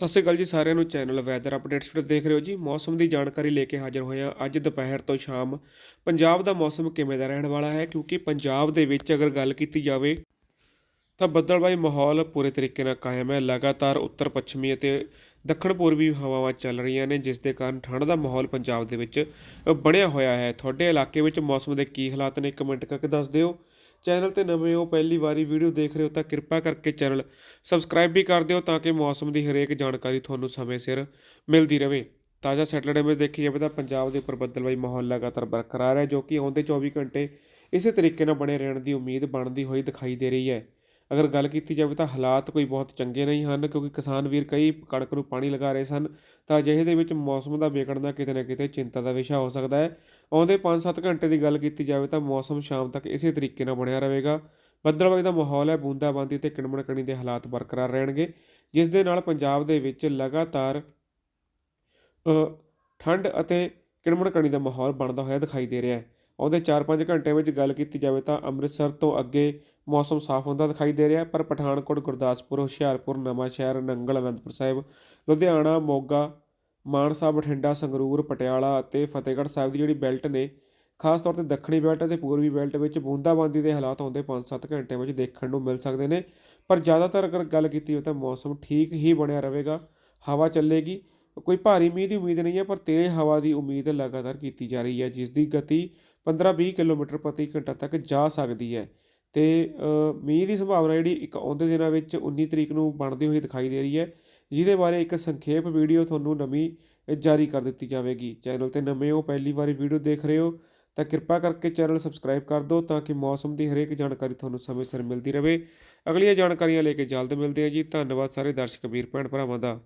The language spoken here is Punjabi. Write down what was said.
ਸਤਿ ਸ਼੍ਰੀ ਅਕਾਲ ਜੀ ਸਾਰਿਆਂ ਨੂੰ ਚੈਨਲ ਵੈਦਰ ਅਪਡੇਟਸ ਤੇ ਦੇਖ ਰਹੇ ਹੋ ਜੀ। ਮੌਸਮ ਦੀ ਜਾਣਕਾਰੀ ਲੈ ਕੇ ਹਾਜ਼ਰ ਹੋਏ ਹਾਂ ਅੱਜ ਦੁਪਹਿਰ ਤੋਂ ਸ਼ਾਮ। ਪੰਜਾਬ ਦਾ ਮੌਸਮ ਕਿਵੇਂ ਦਾ ਰਹਿਣ ਵਾਲਾ ਹੈ? ਕਿਉਂਕਿ ਪੰਜਾਬ ਦੇ ਵਿੱਚ ਅਗਰ ਗੱਲ ਕੀਤੀ ਜਾਵੇ ਤਾਂ ਬੱਦਲਬਾਈ ਮਾਹੌਲ ਪੂਰੇ ਤਰੀਕੇ ਨਾਲ ਕਾਇਮ ਹੈ। ਲਗਾਤਾਰ ਉੱਤਰ ਪੱਛਮੀ ਅਤੇ ਦੱਖਣ ਪੂਰਬੀ ਹਵਾਵਾਂ ਚੱਲ ਰਹੀਆਂ ਨੇ, ਜਿਸ ਦੇ ਕਾਰਨ ਠੰਡ ਦਾ ਮਾਹੌਲ ਪੰਜਾਬ ਦੇ ਵਿੱਚ ਬਣਿਆ ਹੋਇਆ ਹੈ। ਤੁਹਾਡੇ ਇਲਾਕੇ ਵਿੱਚ ਮੌਸਮ ਦੇ ਕੀ ਹਾਲਾਤ ਨੇ? ਕਮੈਂਟ ਕਰਕੇ ਦੱਸ ਦਿਓ। ਚੈਨਲ ਤੇ ਨਵੇਂ ਹੋ, ਪਹਿਲੀ ਵਾਰੀ ਵੀਡੀਓ ਦੇਖ ਰਹੇ ਹੋ ਤਾਂ ਕਿਰਪਾ ਕਰਕੇ ਚੈਨਲ ਸਬਸਕ੍ਰਾਈਬ ਵੀ ਕਰ ਦਿਓ ਤਾਂ ਕਿ ਮੌਸਮ ਦੀ ਹਰੇਕ ਜਾਣਕਾਰੀ ਤੁਹਾਨੂੰ ਸਮੇਂ ਸਿਰ ਮਿਲਦੀ ਰਹੇ ਤਾਜ਼ਾ ਸੈਟਲਡ ਇਮੇਜ ਦੇਖੀ ਜਾਵੇ ਤਾਂ ਪੰਜਾਬ ਦੇ ਉੱਪਰ ਬੱਦਲਵਾਈ ਮਾਹੌਲ ਲਗਾਤਾਰ ਬਰਕਰਾਰ ਹੈ, ਜੋ ਕਿ ਆਉਂਦੇ 24 ਘੰਟੇ ਇਸੇ ਤਰੀਕੇ ਨਾਲ ਬਣੇ ਰਹਿਣ ਦੀ ਉਮੀਦ ਬਣਦੀ ਹੋਈ ਦਿਖਾਈ ਦੇ ਰਹੀ ਹੈ। ਅਗਰ ਗੱਲ ਕੀਤੀ ਜਾਵੇ ਤਾਂ ਹਾਲਾਤ ਕੋਈ ਬਹੁਤ ਚੰਗੇ ਨਹੀਂ ਹਨ, ਕਿਉਂਕਿ ਕਿਸਾਨ ਵੀਰ ਕਈ ਕਣਕ ਨੂੰ ਪਾਣੀ ਲਗਾ ਰਹੇ ਸਨ, ਤਾਂ ਅਜਿਹੇ ਦੇ ਵਿੱਚ ਮੌਸਮ ਦਾ ਵਿਗੜਨਾ ਕਿਤੇ ਨਾ ਕਿਤੇ ਚਿੰਤਾ ਦਾ ਵਿਸ਼ਾ ਹੋ ਸਕਦਾ ਹੈ। ਆਉਂਦੇ 5-7 ਘੰਟੇ ਦੀ ਗੱਲ ਕੀਤੀ ਜਾਵੇ ਤਾਂ ਮੌਸਮ ਸ਼ਾਮ ਤੱਕ ਇਸੇ ਤਰੀਕੇ ਨਾਲ ਬਣਿਆ ਰਹੇਗਾ। ਬੱਦਲਬਾਈ ਦਾ ਮਾਹੌਲ ਹੈ, ਬੂੰਦਾਬਾਂਦੀ ਤੇ ਕਿਣਮਣ ਕਣੀ ਦੇ ਹਾਲਾਤ ਬਰਕਰਾਰ ਰਹਿਣਗੇ, ਜਿਸ ਦੇ ਨਾਲ ਪੰਜਾਬ ਦੇ ਵਿੱਚ ਲਗਾਤਾਰ ਠੰਡ ਅਤੇ ਕਿਣਮਣ ਕਣੀ ਦਾ ਮਾਹੌਲ ਬਣਦਾ ਹੋਇਆ ਦਿਖਾਈ ਦੇ ਰਿਹਾ ਹੈ। ਆਉਂਦੇ 4-5 ਘੰਟਿਆਂ ਵਿੱਚ ਗੱਲ ਕੀਤੀ ਜਾਵੇ ਤਾਂ ਅੰਮ੍ਰਿਤਸਰ ਤੋਂ ਅੱਗੇ ਮੌਸਮ ਸਾਫ਼ ਹੁੰਦਾ ਦਿਖਾਈ ਦੇ ਰਿਹਾ, ਪਰ ਪਠਾਨਕੋਟ, ਗੁਰਦਾਸਪੁਰ, ਹੁਸ਼ਿਆਰਪੁਰ, ਨਵਾਂਸ਼ਹਿਰ, ਨੰਗਲ, ਅਨੰਦਪੁਰ ਸਾਹਿਬ, ਲੁਧਿਆਣਾ, ਮੋਗਾ, ਮਾਨਸਾ, ਬਠਿੰਡਾ, ਸੰਗਰੂਰ, ਪਟਿਆਲਾ ਅਤੇ ਫਤਿਹਗੜ੍ਹ ਸਾਹਿਬ ਦੀ ਜਿਹੜੀ ਬੈਲਟ ਨੇ, ਖਾਸ ਤੌਰ ਤੇ ਦੱਖਣੀ ਬੈਲਟ ਅਤੇ ਪੂਰਬੀ ਬੈਲਟ ਵਿੱਚ ਬੂੰਦਾਬਾਂਦੀ ਦੇ ਹਾਲਾਤ ਆਉਂਦੇ 5-7 ਘੰਟਿਆਂ ਵਿੱਚ ਦੇਖਣ ਨੂੰ ਮਿਲ ਸਕਦੇ ਨੇ। ਪਰ ਜ਼ਿਆਦਾਤਰ ਅਗਰ ਗੱਲ ਕੀਤੀ ਹੋਵੇ ਤਾਂ ਮੌਸਮ ਠੀਕ ਹੀ ਬਣਿਆ ਰਹੇਗਾ, ਹਵਾ ਚੱਲੇਗੀ। ਕੋਈ ਭਾਰੀ ਮੀਂਹ ਦੀ ਉਮੀਦ ਨਹੀਂ ਹੈ, ਪਰ ਤੇਜ਼ ਹਵਾ ਦੀ ਉਮੀਦ ਲਗਾਤਾਰ ਕੀਤੀ ਜਾ ਰਹੀ ਹੈ ਜਿਸ ਦੀ ਗਤੀ 15-20 ਕਿਲੋਮੀਟਰ ਪ੍ਰਤੀ ਘੰਟਾ ਤੱਕ ਜਾ ਸਕਦੀ ਹੈ। ਤੇ ਮੀਂਹ ਦੀ ਸੰਭਾਵਨਾ ਜਿਹੜੀ ਇੱਕ ਆਉਂਦੇ ਦਿਨਾਂ ਵਿੱਚ 19 ਤਰੀਕ ਨੂੰ ਬਣਦੀ ਹੋਈ ਦਿਖਾਈ ਦੇ ਰਹੀ ਹੈ, ਜਿਹਦੇ ਬਾਰੇ ਇੱਕ ਸੰਖੇਪ ਵੀਡੀਓ ਤੁਹਾਨੂੰ ਨਵੀਂ ਜਾਰੀ ਕਰ ਦਿੱਤੀ ਜਾਵੇਗੀ। ਚੈਨਲ ਤੇ ਨਵੇਂ ਹੋ, ਪਹਿਲੀ ਵਾਰੀ ਵੀਡੀਓ ਦੇਖ ਰਹੇ ਹੋ, ਤਾਂ ਕਿਰਪਾ ਕਰਕੇ ਚੈਨਲ ਸਬਸਕ੍ਰਾਈਬ ਕਰ ਦਿਓ, ਤਾਂ ਕਿ ਮੌਸਮ ਦੀ ਹਰੇਕ ਜਾਣਕਾਰੀ ਤੁਹਾਨੂੰ ਸਮੇਂ ਸਿਰ ਮਿਲਦੀ ਰਹੇ। ਅਗਲੀਆਂ ਜਾਣਕਾਰੀਆਂ ਲੈ ਕੇ ਜਲਦ ਮਿਲਦੇ ਹਾਂ ਜੀ। ਧੰਨਵਾਦ ਸਾਰੇ ਦਰਸ਼ਕ, ਵੀਰ, ਭੈਣ, ਭਰਾਵਾਂ ਦਾ।